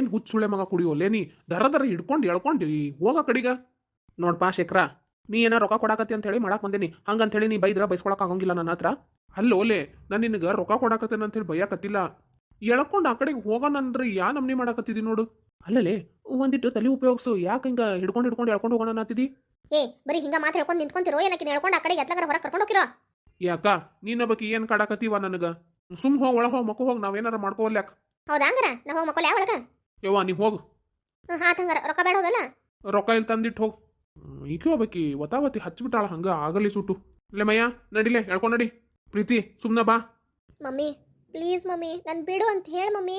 ಏನ್ ಹುಚ್ಚ ಸುಳ್ಳೆ ಮಗ ಕುಡಿಯೋಲೆ ನೀ ದರ ದರ ಹಿಡ್ಕೊಂಡು ಎಳ್ಕೊಂಡು ಹೋಗ ಕಡಿಗ. ನೋಡ್ಪಾ ಶೇಖರ ನೀ ಏನ ರೊಕ್ಕ ಕೊಡಾಕತ್ತಿ ಅಂತ ಹೇಳಿ ಮಾಡಕ್ ಬಂದೇನಿ. ಹಂಗಂತ ಹೇಳಿ ನೀ ಬೈದ್ರ ಬೈಸ್ಕೊಳಕ್ ಆಗಂಗಿಲ್ಲ ನನ್ನ ಹತ್ರ. ಅಲ್ಲೋಲೆ ನಾನು ನಿನ್ಗ ರೊಕ್ಕ ಕೊಡಾಕತ್ತೇನೆ ಅಂತ ಹೇಳಿ ಬೈಯಾಕತ್ತಿಲ್ಲ. ಎಳ್ಕೊಂಡು ಆ ಕಡೆಗೆ ಹೋಗೋಣಂದ್ರೆ ಯಾ ನಮ್ನಿ ಮಾಡಾಕತ್ತಿದಿ ನೋಡು. ಅಲ್ಲಲೇ ಒಂದಿಟ್ಟು ತಲೆ ಉಪಯೋಗಿಸು. ಯಾಕೆ ಹಿಂಗ ಹಿಡ್ಕೊಂಡು ಹಿಡ್ಕೊಂಡು ಎಳ್ಕೊಂಡು ಹೋಗೋಣ ಅಂತಿದಿ ಏ ಬರೀ ಹಿಂಗ ಮಾತ್ರ ಹೇಳ್ಕೊಂಡು ನಿಂತ್ಕೊಂತಿರೋ? ಏನಕ್ಕೆ ಹೇಳ್ಕೊಂಡು ಆ ಕಡೆಗೆ ಎತ್ಲಕರ ಹೊರಗೆ ಕರ್ಕೊಂಡು ಹೋಗಿರೋ ಯಾಕ ನೀನ ಬಗ್ಗೆ ಏನ್ ಕಾಡಾಕತ್ತೀವ ನನಗೆ? ಸುಮ್ ಹೋಗಿ ಒಳಗ ಹೋಗ್ ಮಕ್ಕ ಹೋಗಿ ನಾವೇನಾರ ಮಾಡ್ಕೋಲ್ಯಾಕ ಹೌದಾ ಹೋಗಿ ಮಕ್ಕಳು ಯಾವ ಒಳಗ? ಯವ್ವ ನೀ ಹೋಗು. ಹಾತಂಗಾರ ರೊಕ್ಕ ಬೇಡ ಹೋದಲ್ಲ? ರೊಕ್ಕ ಇಲ್ಲಿ ತಂದಿಟ್ಟು ಹೋಗು. ಈಕೆ ಹೋಗ್ಬೇಕಿ ಒತಾವತಿ ಹಚ್ಬಿಟ್ಟಾಳ ಹಂಗ ಆಗಲಿ ಸುಟ್ಟು ಇಲ್ಲೇ ಮಯ್ಯ ನಡಿಲೆ ಹೇಳ್ಕೊಂಡು ನಡಿ. ಪ್ರೀತಿ ಸುಮ್ನ ಬಾ. ಮಮ್ಮಿ ಪ್ಲೀಸ್ ಮಮ್ಮಿ ನನ್ ಬಿಡು ಅಂತ ಹೇಳು ಮಮ್ಮಿ.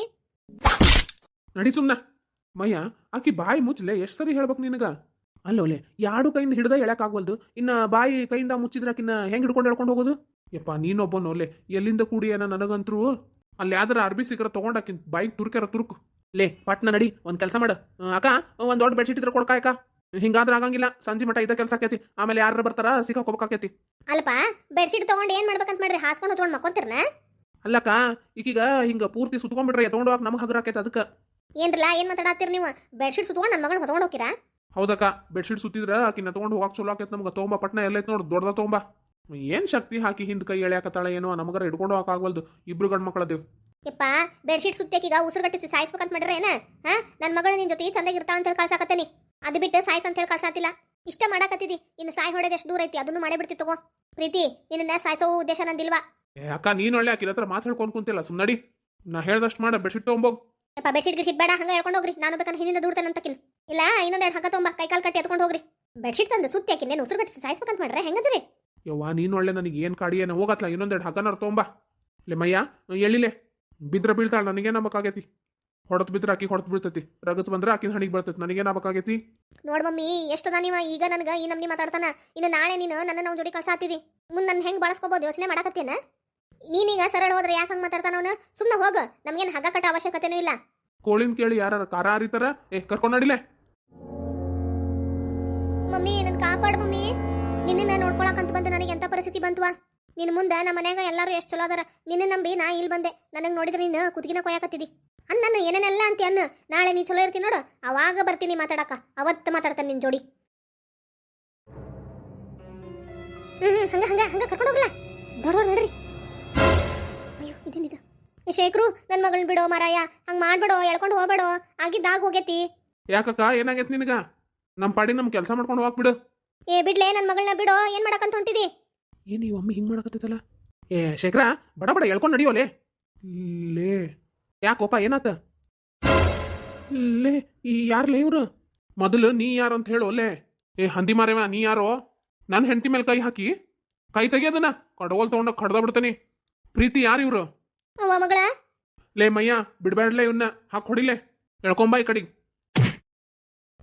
ನಡಿ ಸುಮ್ನ. ಮಯ್ಯ ಆಕಿ ಬಾಯಿ ಮುಚ್ಚಲೆ ಎಷ್ಟ್ ಸರಿ ಹೇಳ್ಬೇಕು ನಿನಗ? ಅಲ್ಲೋಲೆ ಯಾಡು ಕೈಯಿಂದ ಹಿಡ್ದ ಎಳಕ್ ಆಗ್ವಲ್ದು? ಇನ್ನ ಬಾಯಿ ಕೈಯಿಂದ ಮುಚ್ಚಿದ್ರ ಆಕಿನ್ನ ಹೆಂಗ್ ಹಿಡ್ಕೊಂಡು ಎಳ್ಕೊಂಡು ಹೋಗೋದು? ಯಪ್ಪ ನೀನೊಬ್ಬನೋಲೆ ಎಲ್ಲಿಂದ ಕೂಡಿ ಏನ ನನಗಂತ್ರು? ಅಲ್ಲಿ ಯಾವ್ದಾರ ಅರ್ಬಿ ಸಿಕ್ಕರ ತಗೊಂಡಾಕಿನ್ ಬಾಯಿಗೆ ತುರ್ಕ್ಯಾರ ತುರ್ಕು. ಲೇ ಪಟ್ನ ನಡಿ ಒಂದ್ ಕೆಲಸ ಮಾಡು. ಅಕ್ಕ ಒಂದು ದೊಡ್ಡ ಬೆಡ್ಶೀಟ್ ಇದ್ರ ಕೊಡ್ಕಾಯಕ ಹಿಂಗಾದ್ರೆ ಆಗಂಗಿಲ್ಲ. ಸಂಜೆ ಮಟ ಇದ ಕೆಲಸ ಆಕೈತಿ. ಆಮೇಲೆ ಯಾರು ಬರ್ತಾರ ಸಿಕ್ಕಾಕೋಬೇಕಾಕೈತಿ ಅಲ್ಪ ಬೆಡ್ಶೀಟ್ ತಗೊಂಡು ಏನ್ ಮಾಡ್ಬೇಕಂತ ಮಾಡ್ರಿ? ಹಾಸ್ಕೊಂಡು ತಗೊಂಡ್ ಮಕ್ಕೊಂತಿರ್ನ? ಅಲ್ಲಕ್ಕ ಈಗೀಗ ಹಿಂಗ ಪೂರ್ತಿ ಸುತ್ಕೊಂಡ್ಬಿಡ್ರಿ ಎತ್ಕೊಂಡು ಹೋಗಕ್ ನಮಗೆ ಹಗರ ಆಕೈತೆ ಅದಕ್ಕೆ ಏನ್ರಲ್ಲ ಏನ್ ಮಾತಾಡತ್ತೀರಿ ನೀವು? ಬೆಡ್ಶೀಟ್ ಸುತ್ಕೊಂಡು ನನ್ನ ಮಗಳನ್ನ ತಗೊಂಡ್ ಹೋಗಿರಾ ಹೌದಕ್ಕ ಬೆಡ್ಶೀಟ್ ಸುತ್ತಿದ್ರ ಆಕಿನ ತಗೊಂಡು ಹೋಗಕ್ ಚಲೋ ಆಕೈತೆ ನಮ್ಗೆ. ತೊಗೊಂಬ ಪಟ್ನ ಎಲ್ಲೈತೆ ನೋಡು ದೊಡ್ಡದ ತೊಗೊಂಬ. ಏನ್ ಶಕ್ತಿ ಹಾಕಿ ಹಿಂದ್ ಕೈ ಎಳ್ಯಾಕತ್ತಾಳ ಏನೋ ನಮಗರ ಹಿಡ್ಕೊಂಡು ಹೋಗಕ್ ಆಗ್ವಲ್ದು. ಇಬ್ರು ಗಂಡ್ ಮಕ್ಕಳದೇವ್ ಯಪ್ಪ ಬೆಡ್ಶೀಟ್ ಸುತ್ತಕ್ಕೀಗ ಉಸಿರು ಕಟ್ಟಿಸಿ ಸಾಯಿಸ್ಬೇಕಂತ ಮಾಡ್ರೆ ಏನ? ಹಾ? ನನ್ನ ಮಗಳು ನಿನ್ ಜೊತೆ ಚಂದಾಗಿ ಇರ್ತಾಳ ಅಂತ ಹೇಳಿ ಕಳ್ಸಾಕತ್ತೇನಿ. ಅದು ಬಿಟ್ಟು ಸಾಯ್ಸ್ ಅಂತ ಹೇಳಿ ಕಳ್ಸಾತಿಲ್ಲ. ಇಷ್ಟ ಮಾಡಾಕತ್ತಿದಿ. ಇನ್ನು ಸಾಯ್ ಹೊಡೆದ ಎಷ್ಟು ದೂರ ಐತಿ? ಅದನ್ನು ಮಾಡಿ ಬಿಡ್ತಿ ತಗೋ. ಪ್ರೀತಿ ನಿನ್ನ ಸಾಯಿಸೋ ಉದ್ದೇಶ ನಂದಿಲ್ವಾ? ಅಕ್ಕ ನೀನ್ ಒಳ್ಳೆ ಆಕಿನ ಹತ್ರ ಮಾತಾಡ್ಕೊಂಡು ಕುಂತಿಲ್ಲ. ಸುಮ್ಮನಡಿ ನಾ ಹೇಳ್ದಷ್ಟು ಮಾಡ ಬೆಡ್ಶೀಟ್ ತೊಗೊಂಬೋಗ್. ಯಪ್ಪ ಬೆಡ್ಶೀಟ್ ಗಿಡ್ಶೀಟ್ ಬೇಡ ಹಂಗ ಹೇಳ್ಕೊಂಡು ಹೋಗ್ರಿ. ನಾನು ಬೇಕಂದ್ರೆ ಹಿಂದಿಂದ ದೂಡ್ತೇನೆ ಅಂತಕಿನ್. ಇಲ್ಲ ಇನ್ನೊಂದೆರಡು ಹಗ್ಗ ತೊಂಬ ಕೈ ಕಾಲು ಕಟ್ಟಿ ಎತ್ಕೊಂಡು ಹೋಗ್ರಿ. ಬೆಡ್ಶೀಟ್ ತಂದು ಸುತ್ತಿ ಸುರು ಕಟ್ಟಿಸಿ ಸಾಯಿಸ್ಬೇಕಂತ ಮಾಡ್ರೆ ಹೆಂಗದ್ರಿ? ಯವ್ವ ನೀನ್ ಒಳ್ಳೆ ನನಗೆ ಏನ್ ಕಾಡಿ ಏನೋ ಹೋಗತ್ಲ. ಇನ್ನೊಂದೆರಡು ಹಗ್ಗನಾರು ತೊಗೊಂಬ. ಲೇ ಮಯ್ಯ ಎಳ್ಳಿಲೆ ಬಿದ್ರ ಬೀಳ್ತಾಳೆ ನನಗೇನ ಬೇಕಾಗೈತಿ ಹೊಡತ್ ಬಿದ್ರ ಆಕಿ ಹೊಡತ್ ಬೀಳ್ತೈತಿ. ರಗತ್ ಬಂದ್ರ ಆಕಿನ ಹಣಿಗೆ ಬರ್ತೈತಿ. ನನಗೇನ ಬೇಕಾಗೈತಿ ನೋಡ್ ಮಮ್ಮಿ ಎಷ್ಟದ ನೀವ? ಈಗ ನನಗ ಈ ನಮ್ನಿ ಮಾತಾಡ್ತಾನ. ಇನ್ನು ನಾಳೆ ನೀನು ನನ್ನ ನಾವು ಜೋಡಿ ಕಳ್ಸಾತಿದಿ. ಮುಂದೆ ನನ್ನ ಹೆಂಗ್ ಬಳಸ್ಕೋಬಹುದು ಯೋಚನೆ ಮಾಡಕತ್ತೇನ? ನೀನೀಗ ಸರಳ ಹೋದ್ರೆ ಯಾಕೆ ಹಂಗೆ ಮಾತಾಡ್ತಾನ ಅವನು? ಸುಮ್ಮನೆ ಹೋಗ. ನಮ್ಗೇನು ಹಗ್ಗ ಕಟ್ಟ ಅವಶ್ಯಕತೆನೂ ಇಲ್ಲ. ಕೋಳಿನ ಕೇಳಿ ಯಾರ ಕಾರ ಹರಿತಾರ ಏ ಕರ್ಕೊಂಡು ನಡಿಲೆ. ಮಮ್ಮಿ ನನ್ನ ಕಾಪಾಡು ಮಮ್ಮಿ. ನಿನ್ನ ನೋಡ್ಕೊಳಕಂತ ಬಂದು ನನಗೆ ಎಂತ ಪರಿಸ್ಥಿತಿ ಬಂತವಾ? ನಿನ್ನ ಮುಂದೆ ನಮ್ಮ ಮನ್ಯಾಗ ಎಲ್ಲರೂ ಎಷ್ಟು ಚಲೋ ಅದಾರ ನಿನ್ನ ನಂಬಿ ನಾ ಇಲ್ಲಿ ಬಂದೆ. ನನಗೆ ನೋಡಿದ್ರೆ ನೀನು ಕುದುಗಿನ ಕೊಯ್ಯಾಕತ್ತಿದಿ. ಅನ್ನ ನಾನು ಏನೇನೆಲ್ಲ ಅಂತಿ ಅನ್ನ ನಾಳೆ ನೀ ಚಲೋ ಇರ್ತೀನಿ ನೋಡು. ಅವಾಗ ಬರ್ತೀನಿ ಮಾತಾಡಕ. ಅವತ್ತು ಮಾತಾಡ್ತಾನೆ ನಿನ್ನ ಜೋಡಿ. ಹ್ಞೂ ಹ್ಞೂ ಹಂಗೆ ಹಂಗ ಹಂಗ ಕರ್ಕೊಂಡು ಹೋಗ್ಲಾ? ದೊಡ್ಡ ನೋಡ್ರಿ. ಅಯ್ಯೋ ಇದೇನಿದು? ಶೇಖರು ನನ್ನ ಮಗಳನ್ನ ಬಿಡೋ ಮಾರಾಯ. ಹಂಗೆ ಮಾಡ್ಬೇಡೋ ಎಳ್ಕೊಂಡು ಹೋಗ್ಬೇಡೋ. ಆಗಿದ್ದಾಗ ಹೋಗೈತಿ. ಯಾಕಕ್ಕ ಏನಾಗೈತಿ ನಿನಗ? ನಮ್ಮ ಪಾಡಿ ನಮ್ಮ ಕೆಲಸ ಮಾಡ್ಕೊಂಡು ಹೋಗ್ಬಿಡು. ಏ ಬಿಡ್ಲೆ ನನ್ನ ಮಗಳನ್ನ ಬಿಡೋ ಏನ್ ಮಾಡಕಂತ ಹೊಂಟಿದಿ? ಏನ್ ಈ ಒಮ್ಮೆ ಹಿಂಗೆ ಮಾಡಕತ್ತೈತಲ್ಲ ಏ ಶೇಖರ ಬಡ ಬಡ ಎಳ್ಕೊಂಡ್ ನಡಿಯೋಲೆ. ಲೇ ಯಾಕೋಪ ಏನಾತ? ಲೇ ಈ ಯಾರ್ಲೇ ಇವ್ರು? ಮೊದಲು ನೀ ಯಾರು ಅಂತ ಹೇಳೋಲೆ ಏ ಹಂದಿ ಮಾರೇವ ನೀ ಯಾರೋ? ನನ್ನ ಹೆಂಡತಿ ಮೇಲೆ ಕೈ ಹಾಕಿ ಕೈ ತೆಗಿಯೋದನ್ನ ಕಡಗೋಲ್ ತಗೊಂಡ ಕಡ್ದ ಬಿಡ್ತಾನೆ. ಪ್ರೀತಿ ಯಾರು ಇವ್ರು? ಲೇ ಮಯ್ಯ ಬಿಡ್ಬೇಡ್ಲೆ ಇವನ್ನ ಹಾಕಿ ಹೊಡಿಲೆ ಎಳ್ಕೊಂಬ ಈ ಕಡೆಗೆ.